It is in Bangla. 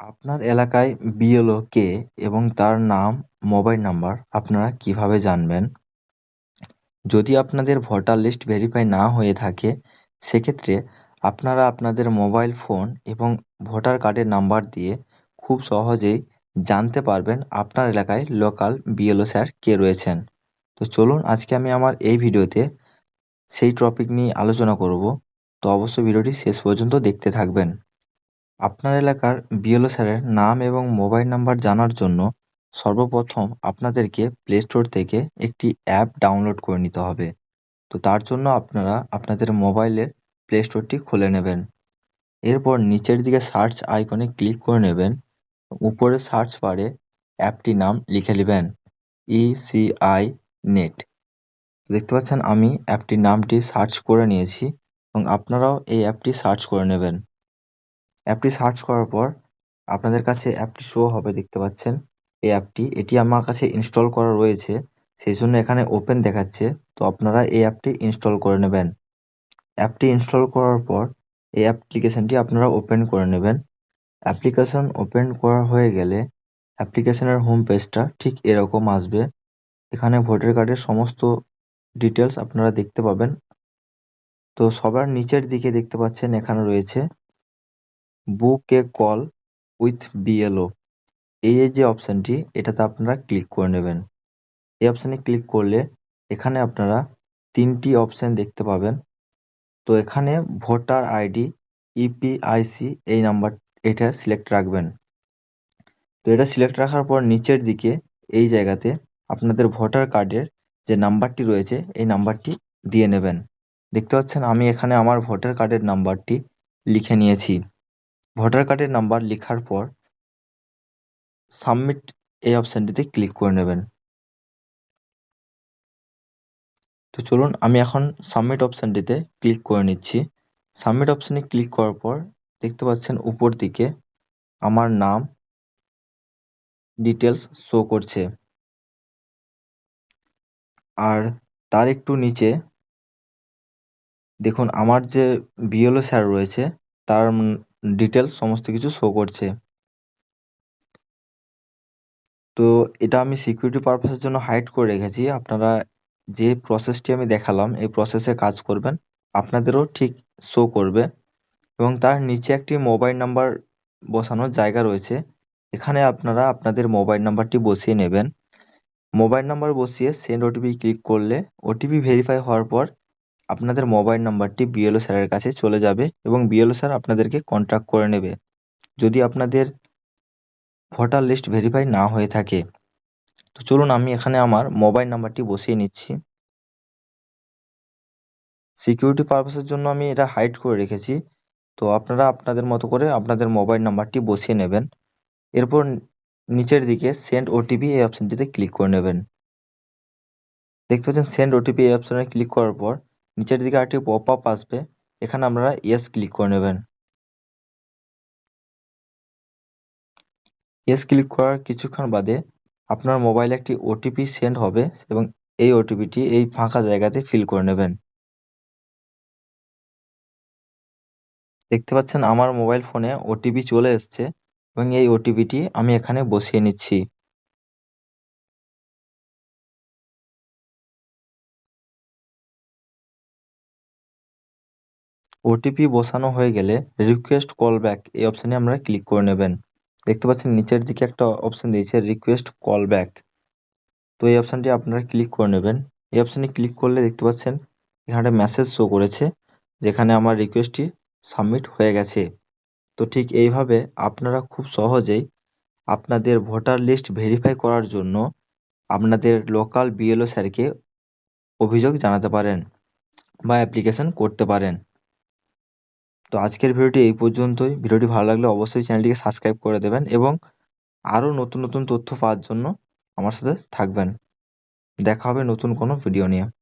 আপনার এলাকায় বিএলও কে এবং তার নাম, মোবাইল নাম্বার আপনারা কীভাবে জানবেন? যদি আপনাদের ভোটার লিস্ট ভেরিফাই না হয়ে থাকে, সেক্ষেত্রে আপনারা আপনাদের মোবাইল ফোন এবং ভোটার কার্ডের নাম্বার দিয়ে খুব সহজেই জানতে পারবেন আপনার এলাকায় লোকাল বিএলও স্যার কে রয়েছেন। তো চলুন, আজকে আমি আমার এই ভিডিওতে সেই টপিক নিয়ে আলোচনা করব। তো অবশ্যই ভিডিওটি শেষ পর্যন্ত দেখতে থাকবেন। আপনার এলাকার বিএলও স্যারের নাম এবং মোবাইল নাম্বার জানার জন্য সর্বপ্রথম আপনাদেরকে প্লে স্টোর থেকে একটি অ্যাপ ডাউনলোড করে নিতে হবে। তো তার জন্য আপনারা আপনাদের মোবাইলের প্লে স্টোরটি খুলে নেবেন। এরপর নিচের দিকে সার্চ আইকনে ক্লিক করে নেবেন। উপরে সার্চ বারে অ্যাপটির নাম লিখে নেবেন ইসিআই নেট দেখতে পাচ্ছেন আমি অ্যাপটির নামটি সার্চ করে নিয়েছি এবং আপনারাও এই অ্যাপটি সার্চ করে নেবেন। অ্যাপটি সার্চ করার পর আপনাদের কাছে অ্যাপটি শো হবে, দেখতে পাচ্ছেন। এই অ্যাপটি, এটি আমার কাছে ইনস্টল করা রয়েছে, সেই জন্য এখানে ওপেন দেখাচ্ছে। তো আপনারা এই অ্যাপটি ইনস্টল করে নেবেন। অ্যাপটি ইনস্টল করার পর এই অ্যাপ্লিকেশনটি আপনারা ওপেন করে নেবেন। অ্যাপ্লিকেশন ওপেন করা হয়ে গেলে অ্যাপ্লিকেশনের হোম পেজটা ঠিক এরকম আসবে। এখানে ভোটার কার্ডের সমস্ত ডিটেলস আপনারা দেখতে পাবেন। তো সবার নিচের দিকে দেখতে পাচ্ছেন এখানে রয়েছে book a call with BLO. এই যে অপশানটি, এটাতে আপনারা ক্লিক করে নেবেন। এই অপশানে ক্লিক করলে এখানে আপনারা তিনটি অপশান দেখতে পাবেন। তো এখানে ভোটার আইডি, ইপিআইসি, এই নাম্বার এটা সিলেক্ট রাখবেন। তো এটা সিলেক্ট রাখার পর নিচের দিকে এই জায়গাতে আপনাদের ভোটার কার্ডের যে নাম্বারটি রয়েছে, এই নাম্বারটি দিয়ে নেবেন। দেখতে পাচ্ছেন, আমি এখানে আমার ভোটার কার্ডের নাম্বারটি লিখে নিয়েছি। ভোটার কার্ডের নাম্বার লেখার পর সাবমিট এই অপশানটিতে ক্লিক করে নেবেন। তো চলুন, আমি এখন সাবমিট অপশানটিতে ক্লিক করে নিচ্ছি। সাবমিট অপশানে ক্লিক করার পর দেখতে পাচ্ছেন উপর দিকে আমার নাম ডিটেলস শো করছে। আর তার একটু নিচে দেখুন, আমার যে বিএলও স্যার রয়েছে, তার ডিটেলস সমস্ত কিছু শো করছে। তো এটা আমি সিকিউরিটি পারপাসের জন্য হাইড করে রেখেছি। আপনারা যে প্রসেসটি আমি দেখালাম, এই প্রসেসে কাজ করবেন। আপনাদেরও ঠিক শো করবে। এবং তার নিচে একটি মোবাইল নাম্বার বসানোর জায়গা রয়েছে। এখানে আপনারা আপনাদের মোবাইল নাম্বারটি বসিয়ে নেবেন। মোবাইল নাম্বার বসিয়ে সেন্ড ওটিপি ক্লিক করলে ওটিপি ভেরিফাই হওয়ার পর আপনাদের মোবাইল নাম্বারটি বিএলও স্যারের কাছে চলে যাবে এবং বিএলও স্যার আপনাদেরকে কন্ট্যাক্ট করে নেবে। যদি আপনাদের ভোটার লিস্ট ভেরিফাই না হয়ে থাকে, তো চলুন আমি এখানে আমার মোবাইল নাম্বারটি বসিয়ে নিচ্ছি। সিকিউরিটি পারপাসের জন্য আমি এটা হাইড করে রেখেছি। তো আপনারা আপনাদের মতো করে আপনাদের মোবাইল নাম্বারটি বসিয়ে নেবেন। এরপর নিচের দিকে সেন্ড ওটিপি এই অপশনটিতে ক্লিক করে নেবেন। দেখতে পাচ্ছেন সেন্ড ওটিপি এই অপশানে ক্লিক করার পর নিচের দিকে আরেকটি পপ আপ আসবে। এখানে আপনারা ইয়েস ক্লিক করে নেবেন। ইয়েস ক্লিক করার কিছুক্ষণ বাদে আপনার মোবাইলে একটি ওটিপি সেন্ড হবে এবং এই ওটিপিটি এই ফাঁকা জায়গাতে ফিল করে নেবেন। দেখতে পাচ্ছেন আমার মোবাইল ফোনে ওটিপি চলে এসছে এবং এই ওটিপিটি আমি এখানে বসিয়ে নিচ্ছি। ওটিপি বসানো হয়ে গেলে রিকোয়েস্ট কল ব্যাক এই অপশানে আমরা ক্লিক করে নেবেন। দেখতে পাচ্ছেন নিচের দিকে একটা অপশন দিয়েছে রিকোয়েস্ট কল ব্যাক তো এই অপশানটি আপনারা ক্লিক করে নেবেন। এই অপশানে ক্লিক করলে দেখতে পাচ্ছেন এখানে মেসেজ শো করেছে, যেখানে আমার রিকোয়েস্টটি সাবমিট হয়ে গেছে। তো ঠিক এইভাবে আপনারা খুব সহজেই আপনাদের ভোটার লিস্ট ভেরিফাই করার জন্য আপনাদের লোকাল বিএলও স্যারকে অভিযোগ জানাতে পারেন বা অ্যাপ্লিকেশন করতে পারেন। তো আজকের ভিডিওটি এই পর্যন্তই। ভিডিওটি ভালো লাগলে অবশ্যই চ্যানেলটিকে সাবস্ক্রাইব করে দেবেন এবং আরও নতুন নতুন তথ্য পাওয়ার জন্য আমার সাথে থাকবেন। দেখা হবে নতুন কোনো ভিডিও নিয়ে।